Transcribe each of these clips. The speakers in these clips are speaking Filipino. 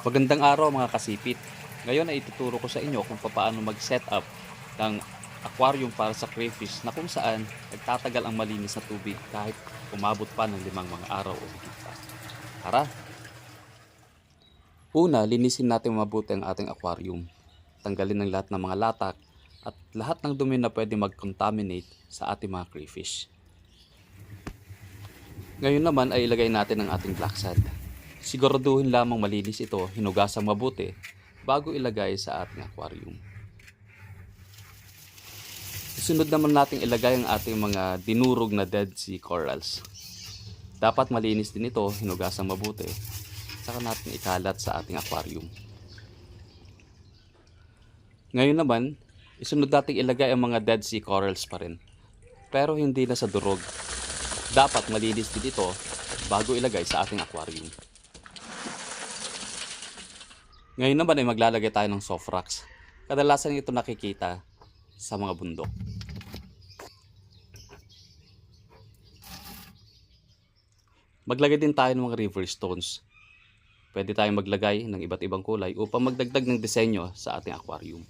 Magandang araw mga kasipit. Ngayon ay ituturo ko sa inyo kung paano mag-set up ng aquarium para sa crayfish na kung saan nagtatagal ang malinis na tubig kahit umabot pa ng limang mga araw o higit pa. Tara! Una, linisin natin mabuti ang ating aquarium. Tanggalin ng lahat ng mga latak at lahat ng dumi na pwede mag-contaminate sa ating mga crayfish. Ngayon naman ay ilagay natin ang ating black sand. Siguraduhin lamang malinis ito, hinugasang mabuti, bago ilagay sa ating aquarium. Sunod naman natin ilagay ang ating mga dinurog na Dead Sea Corals. Dapat malinis din ito, hinugasang mabuti, saka natin ikalat sa ating aquarium. Ngayon naman, isunod natin ilagay ang mga Dead Sea Corals pa rin, pero hindi na sa durog. Dapat malinis din ito bago ilagay sa ating aquarium. Ngayon naman ay maglalagay tayo ng soft rocks. Kadalasan ito nakikita sa mga bundok. Maglagay din tayo ng mga river stones. Pwede tayong maglagay ng iba't ibang kulay upang magdagdag ng disenyo sa ating aquarium.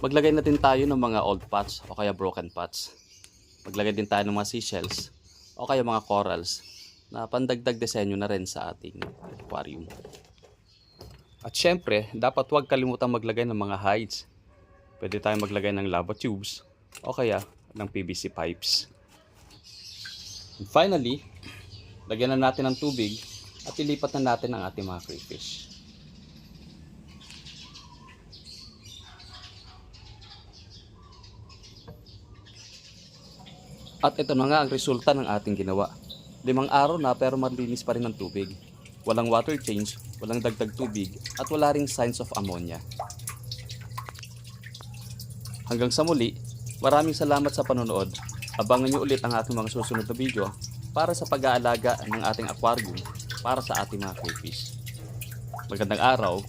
Maglagay na din tayo ng mga old pots o kaya broken pots. Maglagay din tayo ng mga seashells o kaya mga corals na pandagdag disenyo na rin sa ating aquarium. At syempre, dapat huwag kalimutang maglagay ng mga hides. Pwede tayong maglagay ng lava tubes o kaya ng PVC pipes. And finally, lagyan na natin ng tubig at ilipat na natin ang ating mga crayfish. At ito na nga ang resulta ng ating ginawa. Limang araw na pero malinis pa rin ang tubig. Walang water change, walang dagdag tubig, at wala ring signs of ammonia. Hanggang sa muli, maraming salamat sa panonood. Abangan nyo ulit ang ating mga susunod na video para sa pag-aalaga ng ating aquarium para sa ating mga crayfish. Magandang araw